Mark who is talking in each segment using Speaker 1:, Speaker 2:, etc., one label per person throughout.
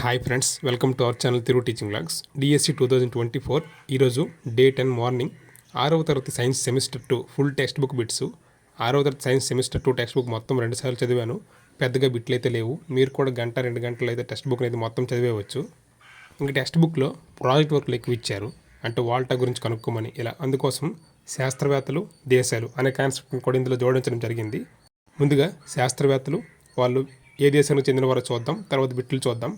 Speaker 1: Hi friends welcome to our channel తిరుగు teaching blogs DSC two thousand twenty four ఈరోజు day ten morning ఆరవ తరగతి science semester two full textbook bits ఆరవ తరగతి science semester two text book మొత్తం రెండుసార్లు చదివాను. పెద్దగా బిట్లు అయితే లేవు. మీరు కూడా గంట రెండు గంటలు అయితే టెక్స్ట్ బుక్ అయితే మొత్తం చదివేయవచ్చు. ఇంకా టెక్స్ట్ బుక్లో ప్రాజెక్ట్ వర్క్లు ఎక్కువ ఇచ్చారు. అంటే వాల్టా గురించి కనుక్కోమని. ఇలా అందుకోసం శాస్త్రవేత్తలు దేశాలు అనే కాన్సెప్ట్ని కూడా ఇందులో జోడించడం జరిగింది. ముందుగా శాస్త్రవేత్తలు వాళ్ళు ఏ దేశానికి చెందిన వారో చూద్దాం. తర్వాత బిట్లు చూద్దాం.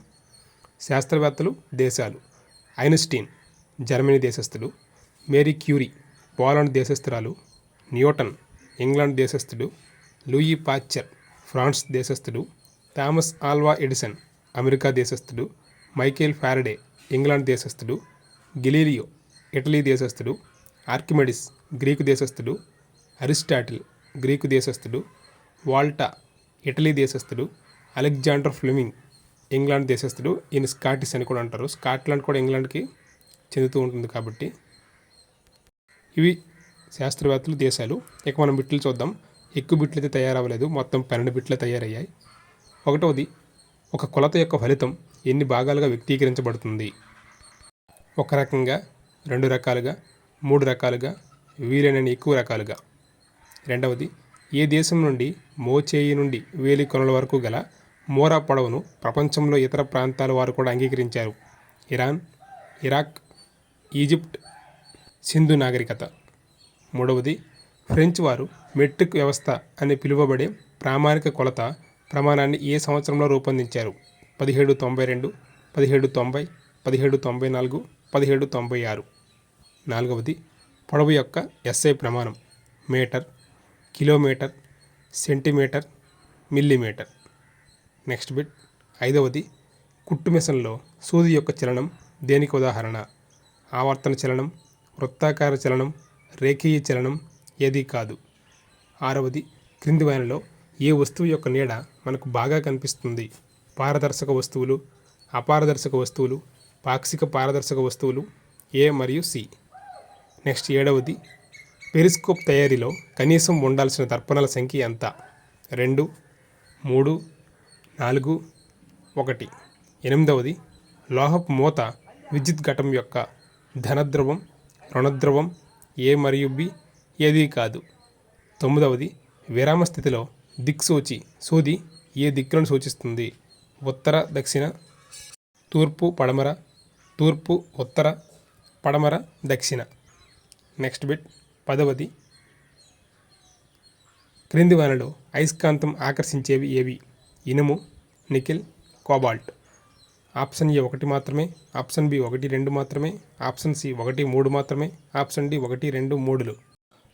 Speaker 1: శాస్త్రవేత్తలు దేశాలు. ఐన్స్టీన్ జర్మనీ దేశస్థుడు మేరీ క్యూరీ పోలాండ్ దేశస్థురాలు. న్యూటన్ ఇంగ్లాండ్ దేశస్థుడు. లూయి పాచ్చర్ ఫ్రాన్స్ దేశస్థుడు. థామస్ ఆల్వా ఎడిసన్ అమెరికా దేశస్థుడు. మైకేల్ ఫారడే ఇంగ్లాండ్ దేశస్థుడు. గిలీలియో ఇటలీ దేశస్థుడు. ఆర్కిమెడిస్ గ్రీకు దేశస్థుడు. అరిస్టాటిల్ గ్రీకు దేశస్థుడు. వాల్టా ఇటలీ దేశస్థుడు. అలెగ్జాండర్ ఫ్లెమింగ్ ఇంగ్లాండ్ దేశస్థుడు ఈయన స్కాటిస్ అని కూడా అంటారు. స్కాట్లాండ్ కూడా ఇంగ్లాండ్కి చెందుతూ ఉంటుంది కాబట్టి ఇవి శాస్త్రవేత్తలు దేశాలు ఇక మనం బిట్లు చూద్దాం. ఎక్కువ బిట్లు అయితే తయారవ్వలేదు. మొత్తం పన్నెండు బిట్లే తయారయ్యాయి. ఒకటవది ఒక కొలత యొక్క ఫలితం ఎన్ని భాగాలుగా వ్యక్తీకరించబడుతుంది? ఒక రకంగా రెండు రకాలుగా మూడు రకాలుగా వీలైనన్ని ఎక్కువ రకాలుగా. రెండవది ఏ దేశం నుండి మోచేయి నుండి వేలి కొనల వరకు గల మోరా పడవను ప్రపంచంలో ఇతర ప్రాంతాల వారు కూడా అంగీకరించారు. ఇరాన్ ఇరాక్ ఈజిప్ట్ సింధు నాగరికత. మూడవది ఫ్రెంచ్ వారు మెట్రిక్ వ్యవస్థ అని పిలువబడే ప్రామాణిక కొలత ప్రమాణాన్ని ఏ సంవత్సరంలో రూపొందించారు? పదిహేడు తొంభై రెండు పదిహేడు తొంభై పదిహేడు తొంభై నాలుగు పదిహేడు తొంభై ఆరు. నాలుగవది పొడవు యొక్క ఎస్ఐ ప్రమాణం metre kilometre centimetre millimetre. Next bit. ఐదవది కుట్టు మిషన్లో సూది యొక్క చలనం దేనికి ఉదాహరణ? ఆవర్తన చలనం వృత్తాకార చలనం రేఖీయ చలనం ఏదీ కాదు. ఆరవది క్రింది వానిలో ఏ వస్తువు యొక్క నీడ మనకు బాగా కనిపిస్తుంది? పారదర్శక వస్తువులు అపారదర్శక వస్తువులు పాక్షిక పారదర్శక వస్తువులు ఏ మరియు సి. నెక్స్ట్ ఏడవది పెరిస్కోప్ తయారీలో కనీసం ఉండాల్సిన దర్పణాల సంఖ్య ఎంత? రెండు మూడు నాలుగు ఒకటి. ఎనిమిదవది లోహపు మూత విద్యుత్ ఘటం యొక్క ధనద్రవం రుణద్రవం ఏ మరియు బి ఏది కాదు. తొమ్మిదవది విరామ స్థితిలో దిక్సూచి సూది ఏ దిక్కులను సూచిస్తుంది? ఉత్తర దక్షిణ తూర్పు పడమర తూర్పు ఉత్తర పడమర దక్షిణ. నెక్స్ట్ బిట్ పదవది క్రింది వానలో అయస్కాంతం ఆకర్షించేవి ఏవి? ఇనుము నికెల్ కోబాల్ట్. ఆప్షన్ ఏ ఒకటి మాత్రమే ఆప్షన్ బి ఒకటి రెండు మాత్రమే ఆప్షన్ సి ఒకటి మూడు మాత్రమే ఆప్షన్ డి ఒకటి రెండు మూడులు.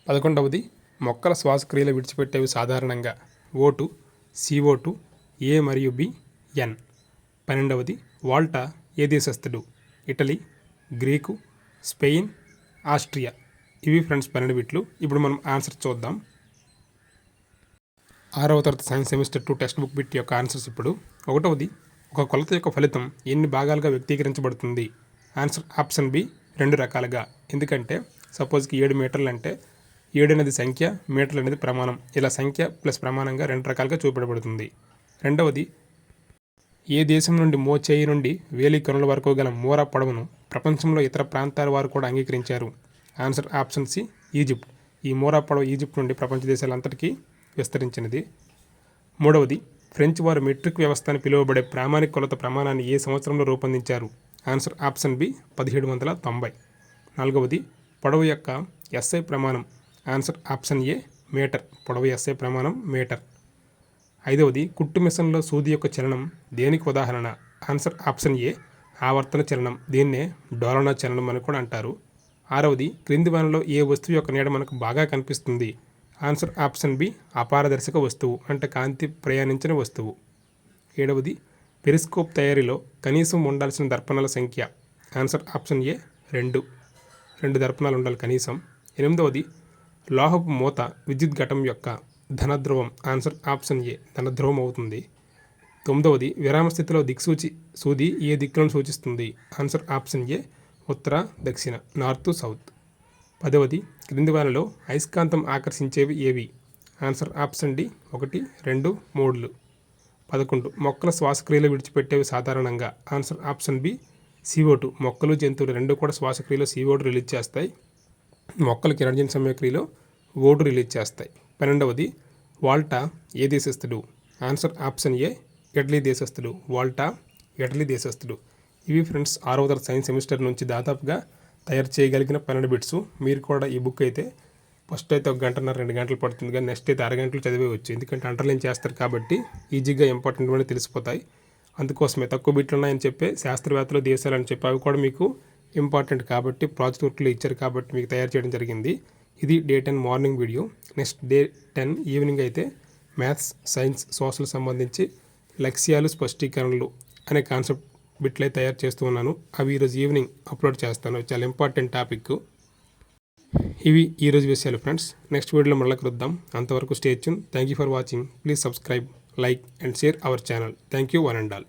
Speaker 1: పదకొండవది మొక్కల శ్వాసక్రియలు విడిచిపెట్టేవి సాధారణంగా O two C O two A మరియు బి ఎన్. పన్నెండవది వాల్టా ఏ దేశస్థుడు? Italy Greek Spain Austria. ఇవి ఫ్రెండ్స్ పన్నెండు బిట్లు. ఇప్పుడు మనం ఆన్సర్ చూద్దాం. ఆరవ తరగతి science semester two textbook bit యొక్క ఆన్సర్స్ ఇప్పుడు. ఒకటవది ఒక కొలత యొక్క ఫలితం ఎన్ని భాగాలుగా వ్యక్తీకరించబడుతుంది? ఆన్సర్ ఆప్షన్ బి రెండు రకాలుగా. ఎందుకంటే సపోజ్కి ఏడు మీటర్లు అంటే ఏడు అనేది సంఖ్య మీటర్లు అనేది ప్రమాణం. ఇలా సంఖ్య ప్లస్ ప్రమాణంగా రెండు రకాలుగా చూపబడుతుంది. రెండవది ఏ దేశం నుండి మోచేయి నుండి వేలి కొనుల వరకు గల మూర పొడవును ప్రపంచంలో ఇతర ప్రాంతాల వారు కూడా అంగీకరించారు? ఆన్సర్ ఆప్షన్ సి ఈజిప్ట్ ఈ మోరా పొడవు ఈజిప్ట్ నుండి ప్రపంచ దేశాలంతటికీ విస్తరించినది. మూడవది ఫ్రెంచ్ వారు మెట్రిక్ వ్యవస్థ అని పిలువబడే ప్రామాణిక కొలత ప్రమాణాన్ని ఏ సంవత్సరంలో రూపొందించారు? ఆన్సర్ ఆప్షన్ బి పదిహేడు వందల తొంభై. నాలుగవది పొడవు యొక్క ఎస్ఐ ప్రమాణం. Answer option A metre. పొడవు ఎస్ఐ ప్రమాణం మీటర్. ఐదవది కుట్టు మిషన్లో సూది యొక్క చలనం దేనికి ఉదాహరణ? ఆన్సర్ ఆప్షన్ ఏ ఆవర్తన చలనం. దీన్నే డోలన చలనం అని కూడా అంటారు. ఆరవది క్రింది వనలో ఏ వస్తువు యొక్క నీడ మనకు బాగా కనిపిస్తుంది? ఆన్సర్ ఆప్షన్ బి అపారదర్శక వస్తువు అంటే కాంతి ప్రయాణించిన వస్తువు. ఏడవది పెరిస్కోప్ తయారీలో కనీసం ఉండాల్సిన దర్పణాల సంఖ్య. ఆన్సర్ ఆప్షన్ ఏ రెండు. రెండు దర్పణాలు ఉండాలి కనీసం. ఎనిమిదవది లోహపు మూత విద్యుత్ ఘటం యొక్క ధనధ్రువం. ఆన్సర్ ఆప్షన్ ఏ ధనధ్రువం అవుతుంది. తొమ్మిదవది విరామ స్థితిలో దిక్సూచి సూది ఏ దిక్కులను సూచిస్తుంది? ఆన్సర్ ఆప్షన్ ఏ ఉత్తర దక్షిణ నార్త్ సౌత్. పదవది క్రింది వారిలో అయస్కాంతం ఆకర్షించేవి ఏవి? ఆన్సర్ ఆప్షన్ డి ఒకటి రెండు మూడులు. పదకొండు మొక్కల శ్వాసక్రియలు విడిచిపెట్టేవి సాధారణంగా. Answer option B CO2 two. మొక్కలు జంతువులు రెండు కూడా శ్వాసక్రియలో CO2 రిలీజ్ చేస్తాయి. మొక్కలు కిరణజన్ సమయక్రియలో ఓటు రిలీజ్ చేస్తాయి. పన్నెండవది వాల్టా ఏ దేశస్థుడు? ఆన్సర్ ఆప్షన్ ఏ ఇటలీ దేశస్థుడు. వాల్టా ఇటలీ దేశస్థుడు. ఇవి ఫ్రెండ్స్ ఆరవ తరగతి సైన్స్ సెమిస్టర్ నుంచి దాదాపుగా తయారు చేయగలిగిన పన్నెండు బిట్స్. మీరు కూడా ఈ బుక్ అయితే ఫస్ట్ అయితే ఒక గంటన్నర రెండు గంటలు పడుతుంది. కానీ నెక్స్ట్ అయితే అరగంటలు చదివేయచ్చు ఎందుకంటే అంటర్లైన్ చేస్తారు కాబట్టి ఈజీగా ఇంపార్టెంట్ కూడా తెలిసిపోతాయి. అందుకోసమే తక్కువ బిట్లు ఉన్నాయని చెప్పే శాస్త్రవేత్తలు దేశాలు అని చెప్పి అవి కూడా మీకు ఇంపార్టెంట్ కాబట్టి ప్రాజెక్ట్ వర్క్లు ఇచ్చారు కాబట్టి మీకు తయారు చేయడం జరిగింది. ఇది day ten morning video. Next day ten evening అయితే మ్యాథ్స్ సైన్స్ సోషల్ సంబంధించి లక్ష్యాలు స్పష్టీకరణలు అనే కాన్సెప్ట్ బిట్లే తయారు చేస్తూ ఉన్నాను. అవి ఈరోజు ఈవినింగ్ అప్లోడ్ చేస్తాను. చాలా ఇంపార్టెంట్ టాపిక్. ఇవి ఈరోజు విషయాలు ఫ్రెండ్స్. నెక్స్ట్ వీడియోలో మళ్ళీ కలుద్దాం. అంతవరకు stay tune. Thank you for watching. Please subscribe like and share our channel. Thank you one and all.